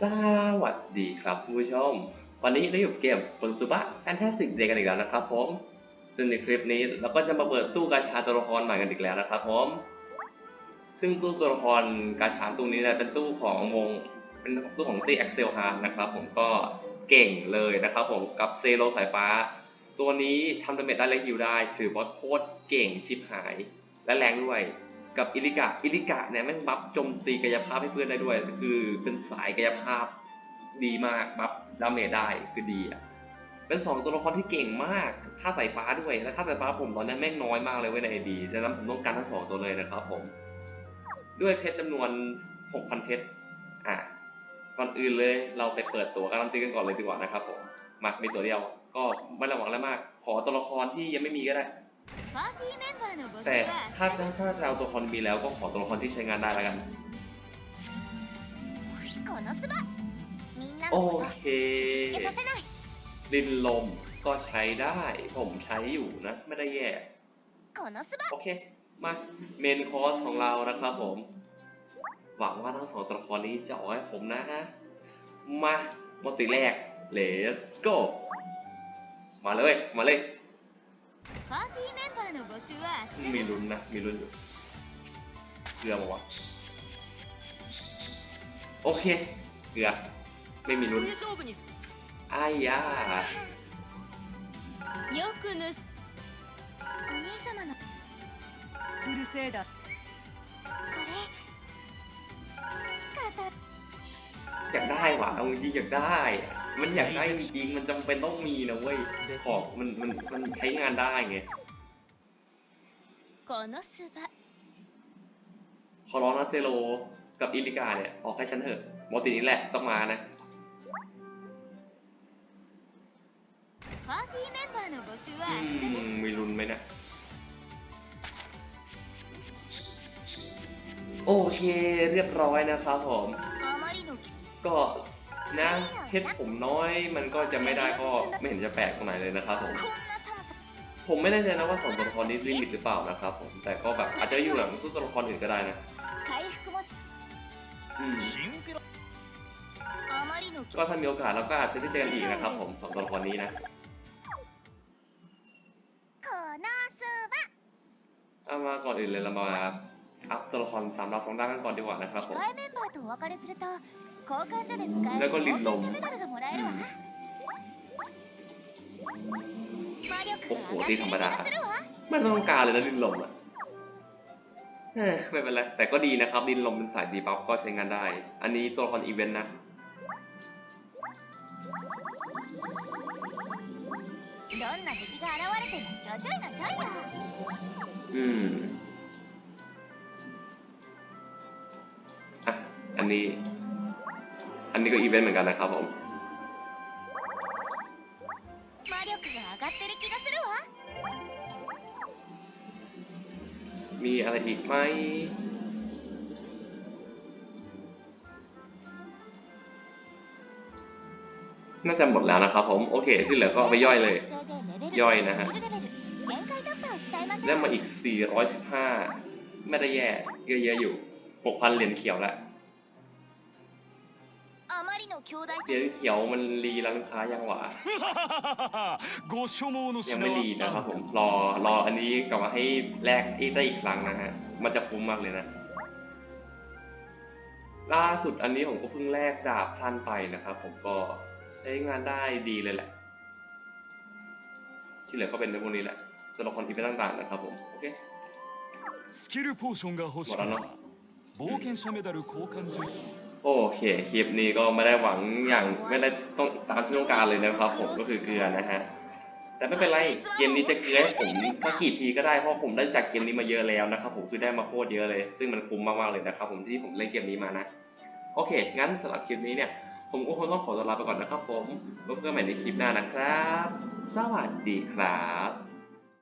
สวัสดีครับผู้ชม วันนี้ได้อยู่กับเกมคนสุบะแฟนตาสติกเดกันอีกแล้วนะครับผมซึ่งในคลิปนี้เราก็จะมาเปิดตู้กาชาตัวละครใหม่กันอีกแล้วนะครับผม ซึ่งตู้ตัวละครกาชาตู้นี้นี่ยเป็นตู้ของวงเป็นตู้ของตี Excel Hard นะครับผมก็เก่งเลยนะครับผมกับเซโลสายฟ้า ตัวนี้ทำดาเมจได้และฮิวได้ ถือว่าโคตรเก่งชิบหาย และแรงด้วย กับอิลิกะอิลิกะเนี่ยแม่งบัฟโจมตีกายภาพให้เพื่อนได้ด้วย คือเป็นสายกายภาพดีมากบัฟดาเมจได้คือดีอะเป็นสองตัวละครที่เก่งมากท่าสายฟ้าด้วยและท่าสายฟ้าผมตอนนี้แม่งน้อยมากเลยเว้ยในไอดีดังนั้นผมต้องการทั้งสองตัวเลยนะครับผม ด้วยเพชรจำนวน 6,000 เพชรอะก่อนอื่นเลยเราไปเปิดตัวการันตีกันก่อนเลยดีกว่านะครับผมมามีตัวเดียวก็ไม่ระวังอะไรมาก ขอตัวละครที่ยังไม่มีก็ได้ แต่ถ้าถ้าเราตัวละครมีแล้วก็ขอตัวละครที่ใช้งานได้แล้วกัน โอเค ดินลมก็ใช้ได้ ผมใช้อยู่นะ ไม่ได้แย่ โอเค มา เมนคอร์สของเรานะครับผม หวังว่าทั้งสองตัวละครนี้จะออกให้ผมนะฮะ มามติแรก let's go มาเลย มาเลย パーティーメンバーの募集はあちら มี です ลุ้นนะ มีลุ้นอยู่เกลือมาวะโอเค เกลือ ไม่มีลุ้นอ้ายยา よくぬお兄様のクルセイダーこれ仕方 อยากได้ว่ะเอาจริงๆอยากได้อะ มันอยากได้จริงๆมันจำเป็นต้องมีนะเว้ย ของมันมันมันใช้งานได้ไง このスバ ขอร้องนะเซโลกับอิลิกาเนี่ย ออกให้ฉันเถอะโมตินี้แหละต้องมานะ パーティーメンバーの募集は อื あちらです มมีลุ้นไหมนะโอเคเรียบร้อยนะครับผม あまりの ก็ นะเพชรผมน้อยมันก็จะไม่ได้ก็ไม่เห็นจะแปลกตรงไหนเลยนะครับผมผมไม่แน่ใจนะว่าสองตัวละครนี้ลิมิตหรือเปล่านะครับผมแต่ก็แบบอาจจะอยู่หลังสู้ตัวละครอื่นก็ได้นะก็ถ้ามีโอกาสเราก็อาจจะได้เจอกันอีกนะครับผมสองตัวละครนี้นะเอามาก่อนอื่นเลยเรามาอัพตัวละครสามดาวสองดาวกันก่อนดีกว่านะครับผม 控えメンバーとお別れすると交換所で使えるแล้วก็ลิ้นลม 冒険者メダルがもらえるわ魔力 โอ้ が โห 上がって ที่ る ธรร 気 มดา がするわ ไม่ต้องการเลยนะดินลมอ่ะเอ้ยไม่เป็นไร แต่ก็ดีนะครับ ดินลมเป็นสายดีบัฟก็ใช้งานได้ อันนี้ตัวละครอีเวนต์นะ どんな敵が現れてもちょちょいのちょいよ อืมอ่ะอันนี้ อันนี้ก็อีเวนต์เหมือนกันนะครับผมมีอะไรอีกไหมน่าจะหมดแล้วนะครับผมโอเค ที่เหลือก็ไปย่อยเลย ย่อยนะฮะได้มาอีก 415 ไม่ได้แย่ เยอะๆอยู่ 6,000 เหรียญเขียวแล้ว เหรียญเขียวมันรีร้านค้ายังหวะ ご所望の ยัง 品 ไม่ は รีนะครับผม รอ รออันนี้กลับมาให้แลกไอ้ได้อีกครั้งนะฮะ มันจะคุ้มมากเลยนะ ล่าสุดอันนี้ผมก็เพิ่งแลกดาบสั้นไปนะครับ ผมก็ใช้งานได้ดีเลยแหละ ที่เหลือก็เป็นในพวกนี้แหละตัวละครอีเวนต์ต่างๆนะครับผม โอเค スキルポーションが欲しければ冒険者メダル交換所 โอเคคลิปนี้ก็ไม่ได้หวังอย่างไม่ได้ต้องตามที่ต้องการเลยนะครับ ผมก็คือเกลือนะฮะแต่ไม่เป็นไรเกมนี้จะเกลือให้ผมสักกี่ทีก็ได้เพราะผมได้จากเกมนี้มาเยอะแล้วนะครับ ผมคือได้มาโคตรเยอะเลย ซึ่งมันคุ้มมากๆเลยนะครับ ผมที่ผมเล่นเกมนี้มานะโอเค งั้นสำหรับคลิปนี้เนี่ยผมก็คงต้องขอตัวลาไปก่อนนะครับ ผมพบกันใหม่ในคลิปหน้านะครับ สวัสดีครับ